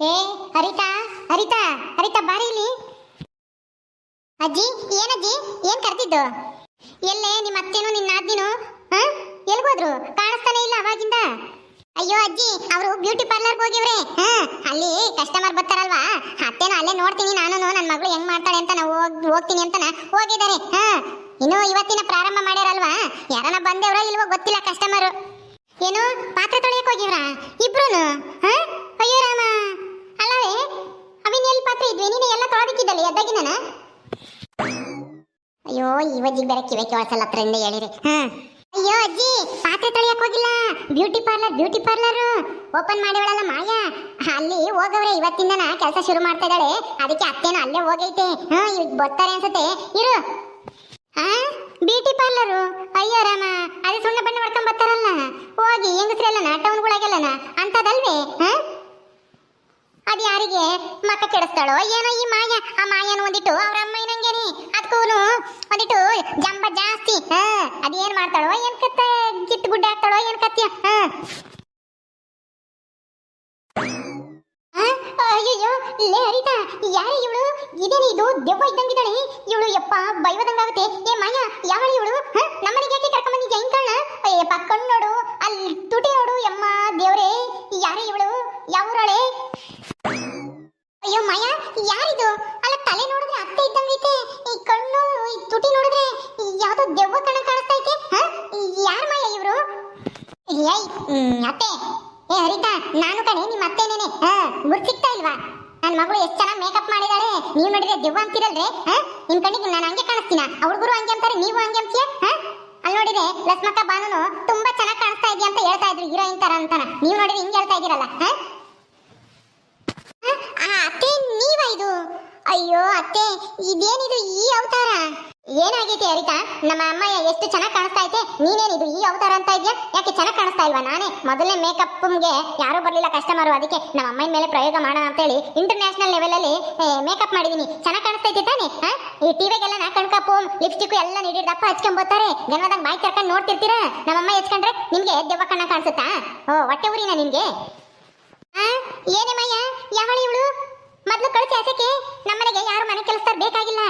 ಏ, ಹರಿತಾ ಹರಿತಾ ಹರಿತಾ ಇಲ್ಲಿ. ಅಜ್ಜಿ, ಏನಜ್ಜಿ, ಏನ್ ಕರ್ತಿದ್ದು ಎಲ್ಲೇ, ನಿಮ್ಮ ಅತ್ತೇನು ನಿನ್ನ ನಾದ್ನಿನು ಹಾ? ಎಲ್ಗೋದ್ರು ಕಾಣಿಸ್ತಾನೆ ಇಲ್ಲ ಅವಾಗಿಂದ. ಅಯ್ಯೋ ಅಜ್ಜಿ, ಅವರು ಬ್ಯೂಟಿ ಪಾರ್ಲರ್ ಹೋಗಿವ್ರೆ. ಹಾ, ಅಲ್ಲಿ ಕಸ್ಟಮರ್ ಬರ್ತಾರಲ್ವಾ? ಅತ್ತೆನೋ ಅಲ್ಲೇ ನೋಡ್ತೀನಿ ನಾನು ನನ್ನ ಮಗಳು ಹೆಂಗ್ ಮಾಡ್ತಾಳೆ ಅಂತ ನಾವು ಹೋಗ್ತೀನಿ ಅಂತನ ಹೋಗಿದ್ದಾರೆ. ಹಾ, ಇನ್ನು ಇವತ್ತಿನ ಪ್ರಾರಂಭ ಮಾಡ್ಯಾರಲ್ವಾ? ಯಾರನ ಬಂದೇವ್ರ ಇಲ್ವೋ ಗೊತ್ತಿಲ್ಲ ಕಸ್ಟಮರ್. ಏನು, ಪಾತ್ರೆ ತೊಳೆಯಕ್ ಹೋಗಿವ್ರಾ? ಇಬ್ರುನು? ಹ? ಅಯ್ಯೋ ರಾಮ. ಪಾತ್ರೆ ಇದ್ವಿ. ನೀನು ಎಲ್ಲ ತೊಳೆದಿಕ್ಕಿದ್ದಲ್ಲ ಎದ್ದಾಗಿನ ಅಯ್ಯೋ ಇವಜ್ಜಿಗೆ ಬೇರೆ ಕಿವೆ ಕೇಳಿಸಲ್ಲ ಹತ್ರದಿಂದ ಹೇಳಿರಿ. ಹಾ. ಅಯ್ಯೋ ಅಜ್ಜಿ, ಪಾತ್ರೆ ತೊಳೆಯಕ್ ಹೋಗಿಲ್ಲ. Beauty parlour beauty parlour. Open ಮಾಡಿವಳಲ್ಲ Maya. ಅಲ್ಲಿ ಹೋಗವ್ರೆ, ಇವತ್ತಿಂದನ ಕೆಲಸ ಶುರು ಮಾಡ್ತಾ ಇದ್ದಾಳೆ. ಅದಕ್ಕೆ ಅತ್ತೇನು ಅಲ್ಲೇ ಹೋಗೈತೆ. ಹಾ ಇವ್ ಬರ್ತಾರೆ ಅನ್ಸುತ್ತೆ. ಇರು. ಹಾ ಬ್ಯೂಟಿ ಪಾರ್ಲರು? ಅಯ್ಯೋ ರಾಮ, ಅದೇ ಸುಣ್ಣ ಬಣ್ಣ ಮಾಡ್ಕೊಂಡ್ ಬರ್ತಾರಲ್ಲ. ಹೋಗಿ ಹೆಂಗಸ್ರೆಲ್ಲನ ಟೌನ್ಗಳಾಗೆಲ್ಲನ ಅಂತದಲ್ವೇ? ಹಾ? ಅದ್ ಯಾರಿಗೆ ಮಕ್ಕ ಕೆಡಿಸ್ತಾಳೋ? ಏನೋ ಈ ಮಾಯ, ಆ ಮಾಯನ ಒಂದಿಟ್ಟು ಅವ್ರ ಅಮ್ಮ ಏನಂಗೇನಿ ಅದಕ್ಕೂನು ಒಂದಿಟ್ಟು ಜಂಬ ಜಾಸ್ತಿ, ಹಾ? ಅದೇನ್ ಮಾಡ್ತಾಳೋ? ಏನ್ ಕತ್ತ ಗಿಟ್ಟು ಗುಡ್ಡ ಹಾಕ್ತಾಳೋ? ಏನ್ ಕತ್ತಿಯ? ಹಾ? ಅಯ್ಯೋ ಲೇ ಹರಿತಾ ಯಾರು ಇವಳು? ಇದೇನಿ ಇದು? ದೆವ್ವ ಇದ್ದಂಗಿದ್ದಾಳೆ? ಇವಳು ಯಪ್ಪ, ಬೈವದಂಗಾಗುತ್ತೆ. ಏ ಮಾಯ, ಯಾವಳು ಇವಳು? ನಮ್ಮನೆಗೆ ಏಯ್ ಅತ್ತೆ. ಏ, ಹರಿತಾ, ನಾನು ಕಣೆ, ನಿಮ್ಮ ಅತ್ತೆನೇನೆ. ಹಾ ಗುರ್ತು ಸಿಗ್ತಾ ಇಲ್ವಾ? ನನ್ನ ಮಗಳು ಎಷ್ಟು ಚೆನ್ನಾಗಿ ಮೇಕಪ್ ಮಾಡಿದಾಳೆ. ನೀವು ನೋಡಿದ್ರೆ ದೆವ್ವ ಅಂತಿರಲ್ರಿ ಹಾ? ನಿಮ್ ಕಣ್ಣಿಗೆ ನಾನು ಹಂಗೆ ಕಾಣಿಸ್ತೀನ? ಹುಡುಗರು ಹಂಗೆ ಅಂತಾರೆ, ನೀವು ಹಂಗೆ ಅಂತೀಯ? ಹಾ? ಅಲ್ಲಿ ನೋಡಿದ್ರೆ ಲಕ್ಷ್ಮಕ್ಕ ಬಾನುನು ತುಂಬಾ ಚೆನ್ನಾಗಿ ಕಾಣಿಸ್ತಾ ಇದೆಯಾ ಅಂತ ಹೇಳ್ತಾ ಇದ್ರು ಹೀರೋಯಿನ್ ತರ ಅಂತಾನ. ನೀವು ನೋಡಿದ್ರೆ ಹಿಂಗೆ ಹೇಳ್ತಾ ಇದ್ದೀರಲ್ಲ, ಹಾ? ಅತ್ತೆ, ನೀವ ಇದು? ಅಯ್ಯೋ, ಅತ್ತೆ, ಇದೇನಿದು ಈ ಅವತಾರ? ಏನಾಗೈತೆ ಹರಿತಾ ನಮ್ಮ ಅಮ್ಮ ಎಷ್ಟು ಚೆನ್ನಾಗಿ ಕಾಣಿಸ್ತಾ ಐತೆ? ನೀನೇನಿದು ಈ ಅವತಾರ ಅಂತ ಇದೆಯಾ? ಯಾಕೆ ಚೆನ್ನಾಗಿ ಕಾಣಿಸ್ತಾ ಇಲ್ವಾ? ನಾನೇ ಮೊದಲನೇ ಮೇಕಪ್ಗೆ ಯಾರು ಬರಲಿಲ್ಲ ಕಸ್ಟಮರ್ ಅದಕ್ಕೆ ನಮ್ಮ ಅಮ್ಮನ ಮೇಲೆ ಪ್ರಯೋಗ ಮಾಡೋಣ ಅಂತೇಳಿ ಇಂಟರ್ನ್ಯಾಷನಲ್ ಲೆವೆಲಲ್ಲಿ ಮೇಕಪ್ ಮಾಡಿದೀನಿ. ಚೆನ್ನಾಗಿ ಕಾಣಿಸ್ತೈತೆ ತಾನೆ ಹಾ? ಈ ಟಿವಿಗೆಲ್ಲ ನಾ ಕಣ್ಕಪ್ಪು ಲಿಪ್ಸ್ಟಿಕ್ ಎಲ್ಲ ನೀಡಿದ ದಪ್ಪ ಹಚ್ಕೊಂಡ್ ಬರ್ತಾರೆ. ಜನದಾಗ ಬಾಯಿ ತರ್ಕೊಂಡು ನೋಡ್ತಿರ್ತೀರಾ? ನಮ್ಮಮ್ಮ ಹೆಚ್ಕೊಂಡ್ರೆ ನಿಮಗೆ ದೆವ್ವ ಕಣ್ಣ ಕಾಣಿಸುತ್ತಾ? ಓ ಹೊಟ್ಟೆ ಊರಿನ ನಿಮಗೆ? ಆ, ಏನೇ ಮಯ್ಯ ಯಾವಳು ಇವಳು? ಮೊದಲು ಕಳಿಸಿ ಹಸಕ್ಕೆ ನಮ್ಮನೆಗೆ ಯಾರು ಮನೆ ಕೆಲಸದಾರ ಬೇಕಾಗಿಲ್ಲ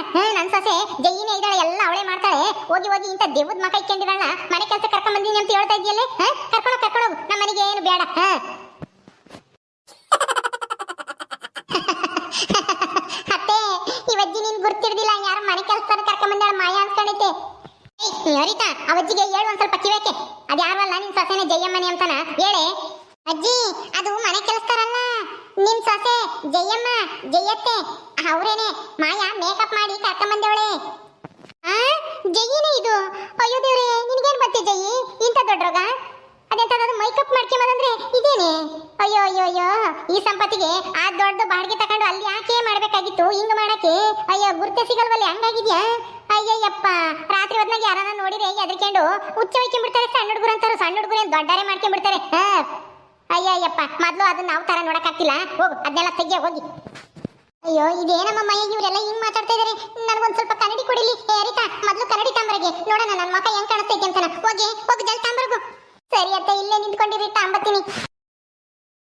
ಹೋಗಿ ಹೋಗಿ ಇಂತ ದೇವದ ಮಕ ಇಕ್ಕೊಂಡಿರಣ್ಣ ಮನೆ ಕೆಲಸ ಕರ್ಕೊಂಡ್ ಬಂದಿನಿ ಅಂತ ಹೇಳ್ತಾ ಇದೆಯಲ್ಲೇ? ಕರ್ಕೊಂಡು ಕರ್ಕೊಂಡು ನಮ್ಮ ಮನೆಗೆ ಏನು ಬೇಡ. ಅತ್ತೆ ಇವಜ್ಜಿ ನೀನ್ ಗುರ್ತಿರ್ದಿಲ್ಲ. ಯಾರು ಮನೆ ಕೆಲಸದಾರ ಕರ್ಕೊಂಡ್ ಬಂದಾಳ. ಮಾಯ ಅನ್ಸ್ಕೊಂಡೈತೆ. ಏಯ್ ಹರಿತಾ ಅವಜ್ಜಿಗೆ ಹೇಳು ಒಂದ್ ಸ್ವಲ್ಪ ಕಿವೇಕೆ ಅದು ಯಾರಲ್ಲ ನಿನ್ ಸೊಸೆನೆ ಜಯಮ್ಮನಿ ಅಂತಾನ? ಹೇಳೆ. ಅಜ್ಜಿ, ಅದು ಮನೆ ಕೆಲಸದಾರಲ್ಲ ನಿಮ್ ಸೊಸೆ ಜಯಮ್ಮ, ಜಯತ್ತೆ, ಅವ್ರೇನೆ. ಮಾಯಾ ಮೇಕಪ್ ಮಾಡಿ ಜಯ್ಯನೇ ಇದು ಅಯ್ಯೋ ದೇವ್ರೆ, ನಿನ್ಗೇನ್ ಬತ್ತೆ ಜಯಿ ಇಂಥ ದೊಡ್ಡರೋಗ ಮೇಕಪ್ ಮೈಕಪ್ ಮಾಡ್ಕೊಂಬಂದ್ರೆ ಇದೇನೆ? ಅಯ್ಯೋ ಅಯ್ಯೋ ಅಯ್ಯೋ, ಈ ಸಂಪತ್ತಿಗೆ ಆ ದೊಡ್ಡದು ಬಾಡಿಗೆ ತಕೊಂಡು ಅಲ್ಲಿ ಯಾಕೆ ಮಾಡ್ಬೇಕಾಗಿತ್ತು ಹಿಂಗ ಮಾಡಕ್ಕೆ? ಅಯ್ಯೋ, ಗುರ್ತೆ ಸಿಗಲ್ವಲ್ಲಿ, ಹಂಗಾಗಿದ್ಯಾ? ಅಯ್ಯಯ್ಯಪ್ಪ, ರಾತ್ರಿ ಹೊತ್ನಾಗ ಯಾರನ್ನ ನೋಡಿದ್ರೆ ಎದ್ರಿಕೊಂಡು ಹುಚ್ಚ ಬಿಡ್ತಾರೆ, ಸಣ್ಣ ಹುಡುಗರು ಅಂತಾರೆ. ಸಣ್ಣ ಹುಡುಗರು ಏನು ದೊಡ್ಡಾರೆ ಮಾಡ್ಕೊಂಡ್ಬಿಡ್ತಾರೆ ಹಾ. ಅಯ್ಯಯ್ಯಪ್ಪ, ಮೊದಲು ಅದನ್ನ ನಾವು ತರ ನೋಡಕ್ಕಾಗ್ತಿಲ್ಲ. ಹೋಗು, ಅದನ್ನೆಲ್ಲ ತೆಗಿಯ, ಹೋಗಿ. ಅಯ್ಯೋ ಇದೇನಮ್ಮ ಮೈಗೆ ಇವರೆಲ್ಲ ಹಿಂಗ್ ಮಾತಾಡ್ತಾ ಇದಾರೆ. ನನಗೊಂದ್ ಸ್ವಲ್ಪ ಕನ್ನಡಿ ಕೊಡಿಲಿ. ಏರಿತಾ ಮೊದಲು ಕನ್ನಡಿ ತಾಂಬರಗೆ. ನೋಡೋಣ ನನ್ನ ಮಕ ಹೆಂಗ್ ಕಾಣಿಸ್ತೈತೆ ಅಂತನ. ಹೋಗಿ ಹೋಗಿ ಜಲ್ ತಾಂಬರಗು. ಸರಿ ಅತ್ತ, ಇಲ್ಲೇ ನಿಂತ್ಕೊಂಡಿರಿ ತಾಂಬತ್ತೀನಿ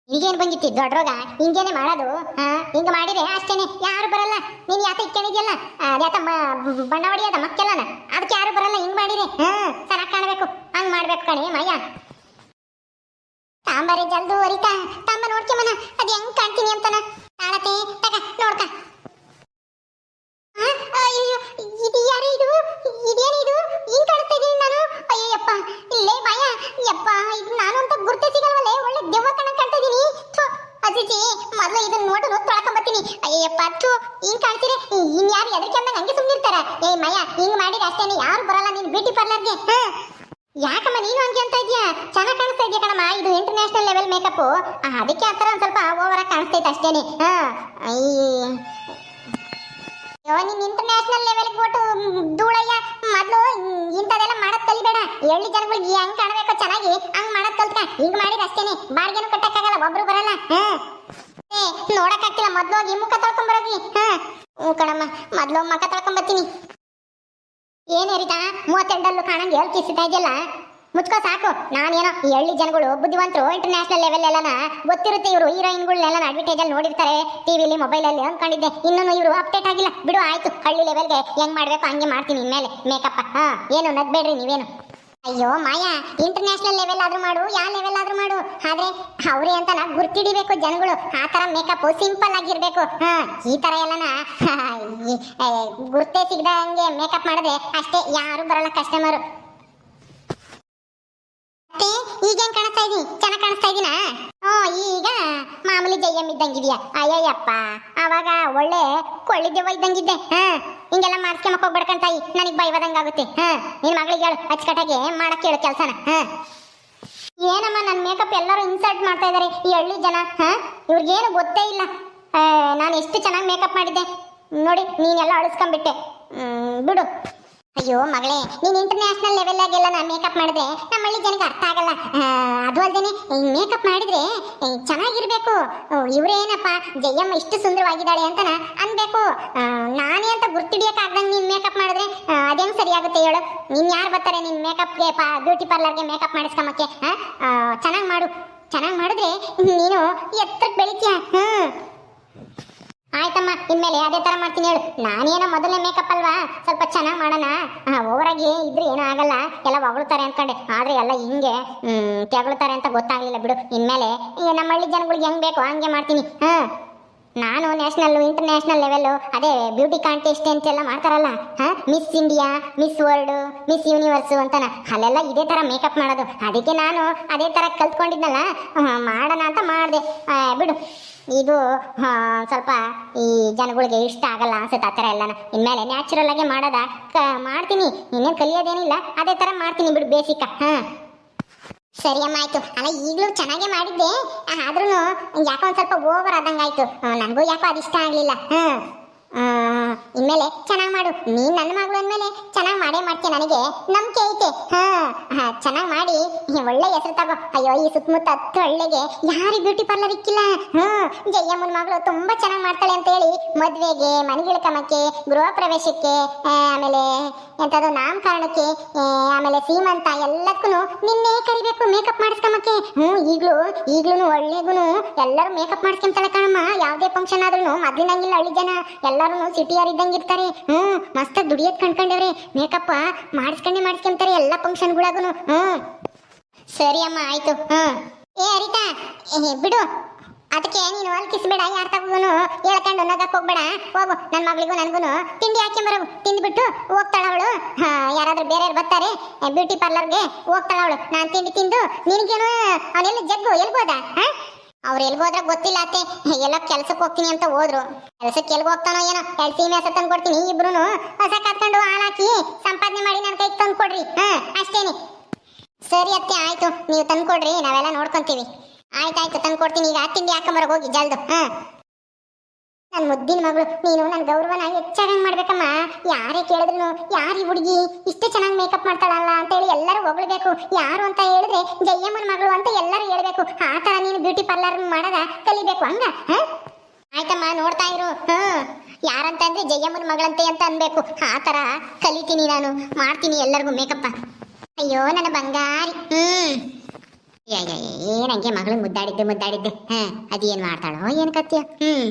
ಈಗೇನ್ ಬಂದಿತ್ತು ದೊಡ್ಡರೋಗ ಹಿಂಗೇನೆ ಮಾಡೋದು? ಹಾ, ಹಿಂಗ ಮಾಡಿದ್ರೆ ಅಷ್ಟೇನೆ. ಯಾರು ಬರಲ್ಲ. ನೀನ್ ಯಾತ ಇಟ್ಕೊಂಡಿದ್ಯಲ್ಲ ಅದ್ಯಾತ ಬಣ್ಣ ಹೊಡಿಯೋದ ಮಕ್ಕೆಲ್ಲನ? ಅದಕ್ಕೆ ಯಾರು ಬರಲ್ಲ, ಹಿಂಗ್ ಮಾಡಿರಿ ಹಾ ಸರ ಕಾಣ್ಬೇಕು. ಹಂಗ್ ಮಾಡ್ಬೇಕು ಕಣೆ, ಮಯ್ಯ. ತಾಂಬಾರೆ ಜಲ್ದು ಹೊರಿತಾ? ತಮ್ಮ ನೋಡ್ಕೆ ನೋಡ್ಕೊಂಬನ ಅದ್ ಹೆಂಗ್ ಕಾಣ್ತೀನಿ ಅಂತನ? ತಾಳತೆ, ತಗ, ನೋಡ್ಕ. ಇದು ಯಾರು ಇದು? ಒಳ್ಳೆ ಮೊದಲು ಇದನ್ನ ಬರ್ತೀನಿ. ಅಯ್ಯಯ್ಯಪ್ಪ, ಥು ಹಿಂಗ್ ಇನ್ ಯಾರು ಎದರ್ಕೊಂಡಂಗ ಹಂಗೆ ಸುಮ್ಮನಿರ್ತಾರ ಏ, ಮಯ, ಹಿಂಗ್ ಮಾಡಿ ಅಷ್ಟೇನೆ, ಯಾರು ಬರಲ್ಲ ನೀನ್ ಬ್ಯೂಟಿ ಪಾರ್ಲರ್ಗೆ? ಯಾಕಮ್ಮ, ನೀನು ಹಂಗೆ ಅಂತ ಇದೆಯಾ ಚೆನ್ನಾಗಿ ಕಾಣಿಸ್ತಾ ಇದೆಯಾ ಕಣಮ್ಮ? ಇದು ಇಂಟರ್ನ್ಯಾಷನಲ್ ಲೆವೆಲ್ ಮೇಕಪ್ ಅದಕ್ಕೆ ಆ ಥರ ಒಂದು ಸ್ವಲ್ಪ ಓವರ್ ಆಗಿ ಕಾಣಿಸ್ತೈತೆ ಅಷ್ಟೇನೆ. ಅಯ್ಯೋ, ನೀನ್ ಇಂಟರ್ನ್ಯಾಷನಲ್ ಲೆವೆಲ್ಗೆ ಬಿಟ್ಟು ಧೂಳಯ್ಯ. ಮೊದಲು ಇಂಥದೆಲ್ಲ ಮಾಡೋದು ಕಲಿಬೇಡ. ಎಳ್ಳಿ ಜನಗಳಿಗೆ ಹೆಂಗೆ ಕಾಣಬೇಕು ಚೆನ್ನಾಗಿ ಹಂಗ್ ಮಾಡೋದು ಕಲ್ತ್ಕ. ಹಿಂಗೆ ಮಾಡಿದ್ರೆ ಅಷ್ಟೇನೆ. ಬಾಡಿಗೆನು ಕಟ್ಟಕ್ಕಾಗಲ್ಲ, ಒಬ್ರು ಬರಲ್ಲ. ಹಾ ನೋಡಕ್ಕಾಗ್ತಿಲ್ಲ. ಮೊದ್ಲು ಹೋಗಿ ಮುಖ ತೊಳ್ಕೊಂಬರೋಗಿ ಹಾ ಹ್ಞೂ ಕಣಮ್ಮ, ಮೊದಲು ಮುಖ ತೊಳ್ಕೊಂಬರ್ತೀನಿ ಏನ್ ಹರಿತಾ ಮೂವತ್ತೆರಡಲ್ಲೂ ಕಾಣಂಗೆ ಹೇಳ್ ಕಿಸಿತಾ ಇದೆಯಲ್ಲ? ಮುಚ್ಕೋ, ಸಾಕು. ನಾನೇನೋ ಈ ಹಳ್ಳಿ ಜನಗಳು, ಬುದ್ಧಿವಂತರು ಇಂಟರ್ನ್ಯಾಷನಲ್ ಲೆವೆಲ್ ಎಲ್ಲನ, ಗೊತ್ತಿರುತ್ತೆ ಇವರು ಹೀರೋಯಿನ್ಗಳನ್ನೆಲ್ಲ ಅಡ್ವರ್ಟೈಸ್ ಅಲ್ಲಿ ನೋಡಿರ್ತಾರೆ ಟಿವಿಲಿ ಮೊಬೈಲಲ್ಲಿ ಅಂದ್ಕೊಂಡಿದ್ದೆ ಇನ್ನೂ ಇವರು ಅಪ್ಡೇಟ್ ಆಗಿಲ್ಲ. ಬಿಡು, ಆಯ್ತು. ಹಳ್ಳಿ ಲೆವೆಲ್ಗೆ ಹೆಂಗ್ ಮಾಡ್ಬೇಕು, ಹಂಗೆ ಮಾಡ್ತೀನಿ ಇನ್ಮೇಲೆ. ಮೇಕಪ್ ಹಾ, ಏನು, ನಗ್ಬೇಡ್ರಿ ನೀವೇನು. ಅಯ್ಯೋ ಮಾಯಾ ಇಂಟರ್ನ್ಯಾಷನಲ್ ಲೆವೆಲ್ ಆದ್ರೂ ಮಾಡು ಯಾವ ಲೆವೆಲ್ ಆದ್ರೂ ಮಾಡು. ಆದ್ರೆ ಅವ್ರೆ ಅಂತ ನಾ ಗುರ್ತಿಡಿಬೇಕು ಜನಗಳು. ಆ ತರ ಮೇಕಪ್ ಸಿಂಪಲ್ ಆಗಿರ್ಬೇಕು. ಹಾ, ಈ ತರ ಎಲ್ಲನ ಗುರ್ತೆ ಸಿಗದಂಗೆ ಮೇಕಪ್ ಮಾಡಿದ್ರೆ ಅಷ್ಟೇ ಯಾರು ಬರಲ್ಲ ಕಸ್ಟಮರ್ ಮತ್ತೆ ಈಗೇನ್ ಕಾಣಿಸ್ತಾ ಇದೀನಿ ಚೆನ್ನಾಗಿ ಕಾಣಿಸ್ತಾ ಇದೀನಾ ಓ, ಈಗ ಮಾಮೂಲಿ ಜಯ್ಯಮ್ ಇದ್ದಂಗಿದ್ಯಾ? ಅಯ್ಯಯ್ಯಪ್ಪ ಅವಾಗ ಒಳ್ಳೆ ಕೊಳ್ಳಿದ್ದೆವ ಇದ್ದಂಗಿದ್ದೆ. ಹಾ, ಹಿಂಗೆಲ್ಲ ಮಾಡ್ಸ್ಕೊಂಬಕ್ ಹೋಗ್ಬೇಡ್ಕಂತ ನನಗ್ ಬೈವದಂಗಾಗುತ್ತೆ ಹಾ, ನಿನ್ ಮಗಳಿಗೆ ಹೇಳು, ಅಚ್ಚುಕಟ್ಟಾಗಿ ಮಾಡಕ್ ಹೇಳು ಕೆಲಸನ. ಹಾ. ಏನಮ್ಮ ನನ್ನ ಮೇಕಪ್ ಎಲ್ಲರೂ ಇನ್ಸಲ್ಟ್ ಮಾಡ್ತಾ ಇದಾರೆ. ಈ ಹಳ್ಳಿ ಜನ, ಹಾ, ಇವ್ರಿಗೇನು ಗೊತ್ತೇ ಇಲ್ಲ. ನಾನು ಎಷ್ಟು ಚೆನ್ನಾಗಿ ಮೇಕಪ್ ಮಾಡಿದ್ದೆ. ನೋಡಿ, ನೀನೆಲ್ಲ ಅಳಿಸ್ಕೊಂಡ್ಬಿಟ್ಟೆ. ಬಿಡು. ಅಯ್ಯೋ ಮಗಳೇ, ನೀನ್ ಇಂಟರ್ನ್ಯಾಷನಲ್ ಲೆವೆಲ್ ನಾನು ಮೇಕಪ್ ಮಾಡಿದ್ರೆ ನಮ್ಮ ಹಳ್ಳಿ ಜನಕ್ಕೆ ಅರ್ಥ ಆಗಲ್ಲ. ಅದು ಅಲ್ದೇನೆ ಮೇಕಪ್ ಮಾಡಿದ್ರೆ ಚೆನ್ನಾಗಿರ್ಬೇಕು. ಇವ್ರೇನಪ್ಪ ಜಯಮ್ಮ ಇಷ್ಟು ಸುಂದರವಾಗಿದ್ದಾಳೆ ಅಂತ ಅನ್ಬೇಕು. ನಾನೇ ಅಂತ ಗುರ್ತಿಡಿಯಕ್ಕಾಗ್ದಂಗೆ ನೀನ್ ಮೇಕಪ್ ಮಾಡಿದ್ರೆ ಅದೇನು ಸರಿಯಾಗುತ್ತೆ ಹೇಳು. ನೀನ್ ಯಾರು ಬರ್ತಾರೆ ನಿನ್ ಮೇಕಪ್ಗೆ ಬ್ಯೂಟಿ ಪಾರ್ಲರ್ಗೆ ಮೇಕಪ್ ಮಾಡಿಸ್ಕೊಂಬಕ್ಕೆ ಚೆನ್ನಾಗಿ ಮಾಡು. ಚೆನ್ನಾಗಿ ಮಾಡಿದ್ರೆ ನೀನು ಎತ್ತರಕ್ಕೆ ಬೆಳಿತೀಯ. ಹ್ಮ್. ಆಯ್ತಮ್ಮ, ಇನ್ಮೇಲೆ ಅದೇ ತರ ಮಾಡ್ತೀನಿ ಹೇಳು. ನಾನೇನೋ ಮೊದಲನೇ ಮೇಕಪ್ ಅಲ್ವಾ? ಸ್ವಲ್ಪ ಚೆನ್ನಾಗಿ ಮಾಡೋಣ. ಓವರ್ ಆಗಿ ಇದ್ರೆ ಏನೂ ಆಗಲ್ಲ. ಎಲ್ಲ ಹೊಗಳ್ತಾರೆ ಅನ್ಕೊಂಡೆ. ಆದ್ರೆ ಎಲ್ಲ ಹಿಂಗೆ ತೆಗಳ್ತಾರೆ ಅಂತ ಗೊತ್ತಾಗ್ಲಿಲ್ಲ ಬಿಡು. ಇನ್ಮೇಲೆ ನಮ್ಮ ಹಳ್ಳಿ ಜನಗಳಿಗೆ ಹೆಂಗ್ ಬೇಕು ಹಂಗೆ ಮಾಡ್ತೀನಿ. ಹಾ. ನಾನು ನ್ಯಾಷನಲ್ ಇಂಟರ್ನ್ಯಾಷನಲ್ ಲೆವೆಲ್ ಅದೇ ಬ್ಯೂಟಿ ಕಾಂಟೆಸ್ಟ್ ಅಂತೆಲ್ಲ ಮಾಡ್ತಾರಲ್ಲ. ಹಾ Miss India Miss World Miss Universe ಅಂತನ. ಅಲ್ಲೆಲ್ಲ ಇದೇ ತರ ಮೇಕಪ್ ಮಾಡೋದು. ಅದಕ್ಕೆ ನಾನು ಅದೇ ತರ ಕಲ್ತ್ಕೊಂಡಿದ್ನಲ್ಲ. ಮಾಡೋಣ ಅಂತ ಮಾಡಿದೆ. ಬಿಡು. ಇದು ಸ್ವಲ್ಪ ಈ ಜನಗಳಿಗೆ ಇಷ್ಟ ಆಗಲ್ಲ ಅನ್ಸುತ್ತೆ ಆ ಥರ ಎಲ್ಲನ. ಇನ್ಮೇಲೆ ನ್ಯಾಚುರಲ್ ಆಗಿ ಮಾಡೋದ ಮಾಡ್ತೀನಿ. ಇನ್ನೇನು ಕಲಿಯೋದೇನಿಲ್ಲ, ಅದೇ ಥರ ಮಾಡ್ತೀನಿ ಬಿಡು ಬೇಸಿಕ, ಹಾಂ. ಸರಿ ಅಮ್ಮ, ಆಯ್ತು. ಅಲ್ಲ, ಈಗಲೂ ಚೆನ್ನಾಗೇ ಮಾಡಿದ್ದೆ. ಆದ್ರೂ ಯಾಕೋ ಒಂದು ಸ್ವಲ್ಪ ಓವರ್ ಆದಂಗಾಯ್ತು. ನನಗೂ ಯಾಕೋ ಅದು ಇಷ್ಟ ಆಗಲಿಲ್ಲ ಹಾಂ ಇನ್ಮೇಲೆ ಚೆನ್ನಾಗಿ ಮಾಡು. ನೀನ್ ನನ್ನ ಮಗಳು ಅಂದ್ಮೇಲೆ ಚೆನ್ನಾಗಿ ಮಾಡೇ ಮಾಡ್ತೀಯ ನನಗೆ. ನಂಬಿಕೆ ಐತೆ. ಹಾ ಚೆನ್ನಾಗಿ ಮಾಡಿ. ಒಳ್ಳೆ ಹೆಸರು ತಗೋ. ಅಯ್ಯೋ, ಈ ಸುತ್ತಮುತ್ತ ಹತ್ತು ಒಳ್ಳೆಗೆ ಯಾರು ಬ್ಯೂಟಿ ಪಾರ್ಲರ್ ಇಕ್ಕಿಲ್ಲ? ಹ್ಮ್ ಜಯಮ್ಮನ ಮಗಳು ತುಂಬಾ ಚೆನ್ನಾಗಿ ಮಾಡ್ತಾಳೆ ಅಂತ ಹೇಳಿ ಮದ್ವೆಗೆ, ಮನೆಗಿಳ್ಕಮಕ್ಕೆ ಗೃಹ ಪ್ರವೇಶಕ್ಕೆ ಆಮೇಲೆ ಎಂಥದ್ದು ನಾಮಕರಣಕ್ಕೆ ಆಮೇಲೆ ಸೀಮಂತ ಎಲ್ಲದಕ್ಕೂ ನಿನ್ನೆ ಕರಿಬೇಕು ಮೇಕಪ್ ಮಾಡಿಸ್ಕೊಂಬಕ್ಕೆ ಹ್ಞೂ ಈಗಲೂ ಈಗ್ಲೂ ಒಳ್ಳೆಗೂ ಎಲ್ಲರೂ ಮೇಕಪ್ ಮಾಡಿಸ್ಕೊಂತಾಳೆ ಕಣಮ್ಮ. ಯಾವುದೇ ಫಂಕ್ಷನ್ ಆದ್ರೂ ಮದ್ದಿನಂಗಿಲ್ಲ ಹಳ್ಳಿ ಜನ. ಎಲ್ಲರೂ ಸಿಟಿಯರ್ ಇದ್ದಂಗೆ ಇರ್ತಾರೆ. ಹ್ಞೂ ಮಸ್ತಾಗಿ ದುಡಿಯೋದ್ ಕಂಡ್ಕೊಂಡವ್ರೆ ಮೇಕಪ್ ಮಾಡಿಸ್ಕೊಂಡೆ ಮಾಡಿಸ್ಕೊಂತಾರೆ ಎಲ್ಲ ಫಂಕ್ಷನ್ಗಳಾಗೂ ಹ್ಞೂ ಸರಿ ಅಮ್ಮ, ಆಯ್ತು. ಹ್ಮ್. ಏ, ಅರಿತಾ ಬಿಡು. ಅದಕ್ಕೆ ನೀನು ಅಲ್ಕಿಸ್ಬೇಡ ಯಾರ ತಗೋನು. ಹೇಳ್ಕೊಂಡು ನಗಕ್ಕೆ ಹೋಗ್ಬೇಡ. ಹೋಗು ನನ್ನ ಮಗಳಿಗೂ ನನಗೂ ತಿಂಡಿ ಹಾಕ್ಕೊಂಬರೋಗು ತಿಂದ್ಬಿಟ್ಟು ಹೋಗ್ತಾಳ ಅವಳು. ಯಾರಾದ್ರೂ ಬೇರೆ ಬರ್ತಾರೆ, ಬ್ಯೂಟಿ ಪಾರ್ಲರ್ಗೆ ಹೋಗ್ತಾಳ ಅವಳು. ನಾನು ತಿಂಡಿ ತಿಂದು, ನಿನಗೇನು ಅವನೆಲ್ಲ ಜಗ್ಗು, ಎಲ್ಗೋದ? ಅವ್ರು ಎಲ್ಗೋದ್ರ ಗೊತ್ತಿಲ್ಲ ಅತ್ತೆ. ಎಲ್ಲ ಕೆಲ್ಸಕ್ಕೆ ಹೋಗ್ತೀನಿ ಅಂತ ಹೋದ್ರು. ಕೆಲ್ಸಕ್ಕೆ ಎಲ್ಗ್ ಹೋಗ್ತಾನೋ ಏನೋ, ಎರಡು ಸೀಮೆ ತಂದು ಕೊಡ್ತೀನಿ ಇಬ್ರು ಹೊಸ ಕತ್ಕೊಂಡು ಹಾಲಾಕಿ ಸಂಪಾದನೆ ಮಾಡಿ ನನ್ನ ಕೈಗೆ ತಂದು ಕೊಡ್ರಿ. ಹಾ, ಅಷ್ಟೇನೆ. ಸರಿ ಅತ್ತೆ, ಆಯ್ತು. ನೀವು ತಂದ್ಕೊಡ್ರಿ ನಾವೆಲ್ಲ ನೋಡ್ಕೊಂತೀವಿ. ಆಯ್ತಾಯ್ತು ತಂದ್ಕೊಡ್ತೀನಿ ಈಗ ತಿಂಡಿ ಹಾಕೊಂಬರಕ್ ಹೋಗಿ, ಜಲ್ದು. ಹಾ. ನನ್ನ ಮುದ್ದಿನ ಮಗಳು, ನೀನು ನನ್ನ ಗೌರವನ ಹೆಚ್ಚಾಗಿ ಮಾಡ್ಬೇಕಮ್ಮ. ಯಾರೇ ಕೇಳಿದ್ರು ಯಾರು ಹುಡುಗಿ ಇಷ್ಟು ಚೆನ್ನಾಗಿ ಮೇಕಪ್ ಮಾಡ್ತಾಳಲ್ಲ ಅಂತ ಹೇಳಿ ಎಲ್ಲರೂ ಹೊಗಳ್ಬೇಕು. ಯಾರು ಅಂತ ಹೇಳಿದ್ರೆ ಜಯಮ್ಮನ ಮಗಳು ಅಂತ ಎಲ್ಲರೂ ಹೇಳ್ಬೇಕು. ಆ ತರ ನೀನು ಬ್ಯೂಟಿ ಪಾರ್ಲರ್ ಮಾಡದ ಕಲಿಬೇಕು ಹಂಗ? ಆಯ್ತಮ್ಮ, ನೋಡ್ತಾ ಇರು ಹ್ಮ್ ಯಾರಂತಂದ್ರೆ ಜಯಮ್ಮನ ಮಗಳಂತೆ ಅಂತ ಅನ್ಬೇಕು. ಆ ತರ ಕಲಿತೀನಿ ನಾನು, ಮಾಡ್ತೀನಿ ಎಲ್ಲರಿಗೂ ಮೇಕಪ್ ಅಯ್ಯೋ, ನನ್ನ ಬಂಗಾರಿ, ಹ್ಮ್. ಏನಂಗೆ ಮಗಳು ಮುದ್ದಾಡಿದ್ದು ಮುದ್ದಾಡಿದ್ದು, ಹಾ? ಅದೇನ್ ಮಾಡ್ತಾಳೋ, ಏನ್ ಕತ್ಯ ಹ್ಮ್.